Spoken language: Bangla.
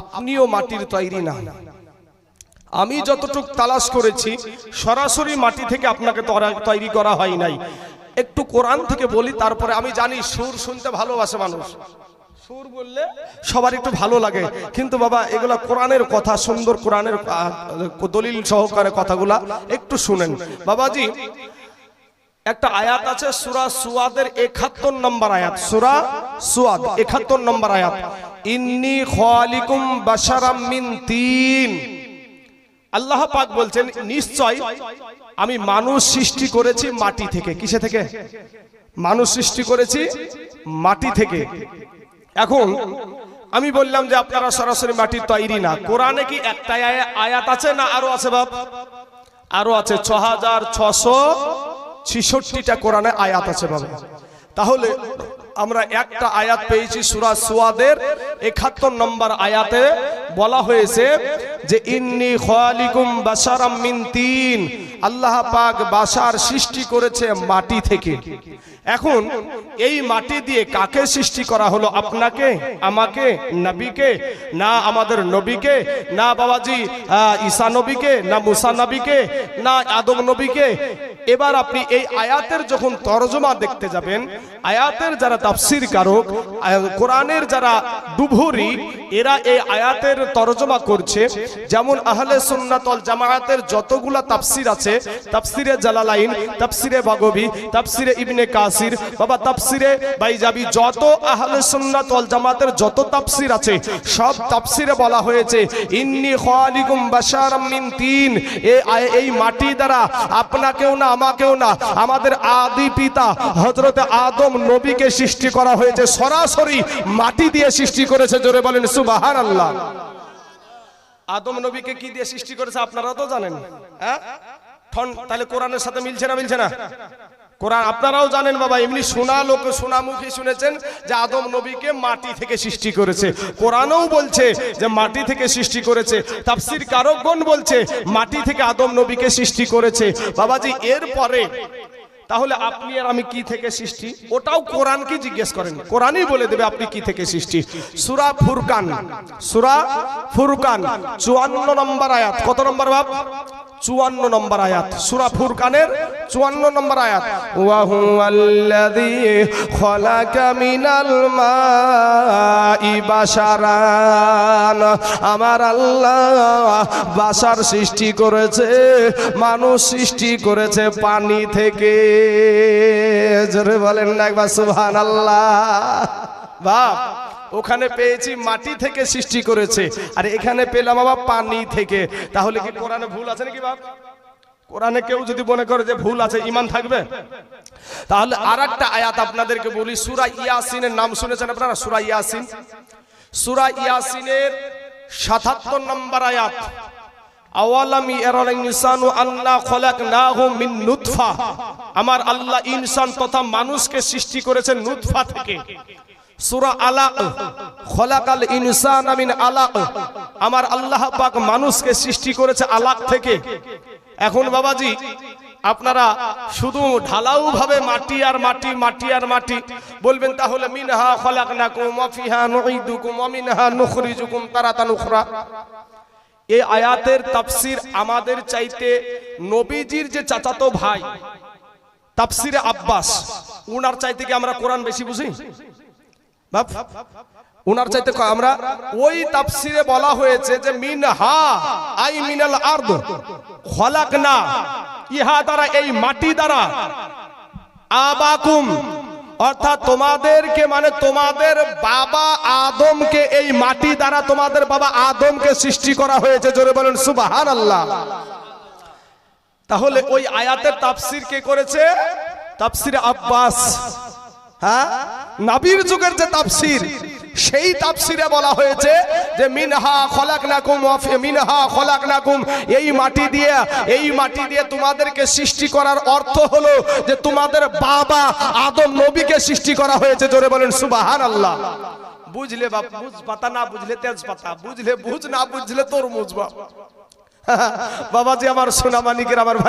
আপনিও মাটির তৈরি না। আমি যতটুক তালাশ করেছি, সরাসরি মাটি থেকে আপনাকে তৈরি করা হয় নাই। একটু কোরআন থেকে বলি, তারপরে আমি জানি সুর শুনতে ভালোবাসে মানুষ। সুর বললে সবার একটু ভালো লাগে। কিন্তু বাবা, এগুলা কোরআনের কথা, সুন্দর কোরআনের দলিল সহকারে কথাগুলা একটু শুনেন। বাবাজি একটা আয়াত আছে সুরা সুয়াদের একাত্তর নম্বর আয়াত। সুরা সুয়াদ। একাত্তর নম্বর আয়াত। ইন্নি খালিকুম বাশারাম মিন তিন। আল্লাহ পাক বলছেন নিশ্চয় আমি মানুষ সৃষ্টি করেছি মাটি থেকে। কিসে থেকে? মানুষ সৃষ্টি করেছি মাটি থেকে। এখন আমি বললাম যে আপনারা সরাসরি মাটির তৈরি না। কোরআনে কি একটা আয়াত আছে না আরও আছে বাপ? আরও আছে ছ হাজার ছশো ছিষট্টিটা কোরআনে আয়াত আছে বাবা। তাহলে আমরা একটা আয়াত পেয়েছি সুরা সুয়াদের একাত্তর নম্বর আয়াতে। বলা হয়েছে যে, ইন্নি খালিকুম বাশারাম মিন তিন। আল্লাহ পাক বাশার সৃষ্টি করেছে মাটি থেকে। এখন এই মাটি দিয়ে কাকে সৃষ্টি করা হলো আপনাকে, আমাকে, নবীকে, না আমাদের নবীকে, না বাবাজি ঈসা নবীকে, না মুসা নবীকে, না আদম নবীকে এবার আপনি এই আয়াতের যখন তরজমা দেখতে যাবেন, আয়াতের যারা তাফসির কারক কোরআনের যারা ডুভুরি এরা এই আয়াতের তরজমা করছে। যেমন আহলে সুন্নাতল জামায়াতের যতগুলা তাফসির আছে, তাফসিরে জালালাইন, তাফসিরে বাগবি, তাফসিরে ইবনে কাসির, বাবা তাফসিরে বাইজাবি, যত আহলে সুন্নাত ওয়াল জামাতের যত তাফসির আছে, সব তাফসিরে বলা হয়েছে, ইন্নি খালিকুম বাশারাম মিন তিন। এই মাটি দ্বারা আপনাকেও না আমাকেও না। আমাদের আদি পিতা হজরতে আদম নবীকে সৃষ্টি করা হয়েছে। সরাসরি মাটি দিয়ে সৃষ্টি করেছে, জোরে বলেন সুবহানাল্লাহ। আদম নবীকে কি দিয়ে সৃষ্টি করেছে আপনারা তো জানেন হ্যাঁ? তাহলে কোরআনের সাথে মিলছে না মিলছে না? কোরআন, আপনারাও জানেন বাবা, এমনি শোনা লোক শোনা মুখে শুনেছেন যে আদম নবীকে মাটি থেকে সৃষ্টি করেছে। কোরআনও বলছে যে মাটি থেকে সৃষ্টি করেছে। তাফসির কারকগণ বলছে, মাটি থেকে আদম নবীকে সৃষ্টি করেছে। বাবাজি, এরপরে, তাহলে আপনি আর আমি কি থেকে সৃষ্টি? ওটাও কোরআনকে জিজ্ঞেস করেন। কোরআনই বলে দেবে আপনি কি থেকে সৃষ্টি। সুরা ফুরকান সুরা ফুরকান, চুয়ান্ন নম্বর আয়াত। কত নম্বর বাপ চুয়ান্ন নম্বর আয়াত, সুরা ফুরকানের চুয়ান্ন নম্বর আয়াত। আমার আল্লাহ বাসার সৃষ্টি করেছে, মানুষ সৃষ্টি করেছে পানি থেকে। জোরে বলেন না একবার, সুবহানাল্লাহ। বাপ ওখানে পেয়েছি মাটি থেকে সৃষ্টি করেছে। আর এখানে পেলাম আবার পানি থেকে। তাহলে কি কোরআনে ভুল আছে নাকি বাপ? কোরআনে কেউ যদি মনে করে যে ভুল আছে ইমান থাকবে? তাহলে আর একটা আয়াত আপনাদেরকে বলি। সুরা ইয়াসিনের নাম শুনেছেন আপনারা? সুরা ইয়াসিন। সুরা ইয়াসিনের সাতাত্তর নম্বর আয়াত। আমার আল্লাহ ইনসান তথা মানুষকে সৃষ্টি করেছেন নুতফা থেকে। সূরা আলাক খলাকাল ইনসান আমিন আলাক আমার আল্লাহ পাক মানুষকে সৃষ্টি করেছে আলাক থেকে। এখন বাবাজি, আপনারা শুধু ঢালাও ভাবে মাটি আর মাটি মাটি আর মাটি বলবেন, তাহলে মিনহা খলাকনাকুম ওয়া ফিহা নুঈদুকুম ওয়া মিনহা নুখরিজুকুম তারাতান উখরা। এই আয়াতের তাফসির আমাদের চাইতে নবীজির যে চাচাতো ভাই, তাফসিরে আব্বাস, উনার চাইতে কি আমরা কোরআন বেশি বুঝি? বাপ, উনার চাইতে আমরা ওই তাফসিরে বলা হয়েছে যে, মিন হা, আই মিনাল আর্দ আরদ খলাকনা ইহা দ্বারা এই মাটি দ্বারা আবাকুম, অর্থাৎ তোমাদেরকে মানে তোমাদের বাবা আদমকে এই মাটি দ্বারা তোমাদের বাবা আদমকে সৃষ্টি করা হয়েছে, জোরে বলেন সুবাহান আল্লাহ তাহলে ওই আয়াতের তাফসির কে করেছে? তাফসির আব্বাস। হ্যাঁ? নাবির যুগের যে তাফসির, সেই তাফসিরে বলা হয়েছে যে, মিনহা খলাকনাকুম ওয়া ফি- মিনহা খলাকনাকুম, এই মাটি দিয়ে, এই মাটি দিয়ে তোমাদেরকে সৃষ্টি করার অর্থ হলো যে, তোমাদের বাবা আদম নবীকে সৃষ্টি করা হয়েছে। জোরে বলেন, সুবহানাল্লাহ। বুঝলে বাপ বুঝ পাতা না বুঝলে তেজ পাতা বুঝলে বুঝ না বুঝলে তরমুজ বাপ। বাবাজি আমার সোনামানিকের, আমার ভাই